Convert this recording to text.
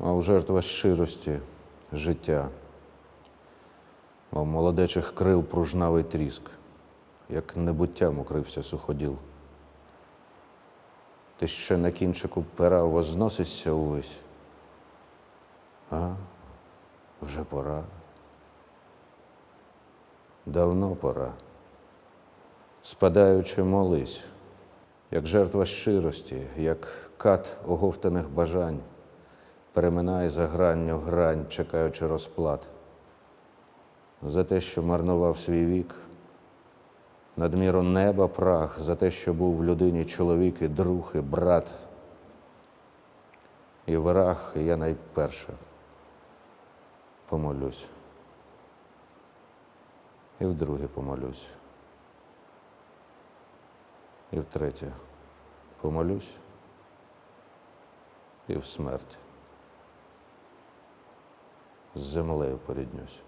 у жертва щирості життя, а в молодечих крил пружнавий тріск, як небуттям укрився суходіл. Ти ще на кінчику пера возносишся увесь. А, вже пора. Давно пора. Спадаючи, молись, як жертва щирості, як кат оговтаних бажань, переминай за гранню грань, чекаючи розплат. За те, що марнував свій вік, надміру неба прах, за те, що був в людині чоловік і друг, і брат. І враг, і я найперше помолюсь. І вдруге помолюсь. І втретє помолюсь. І в смерть з землею поріднюсь.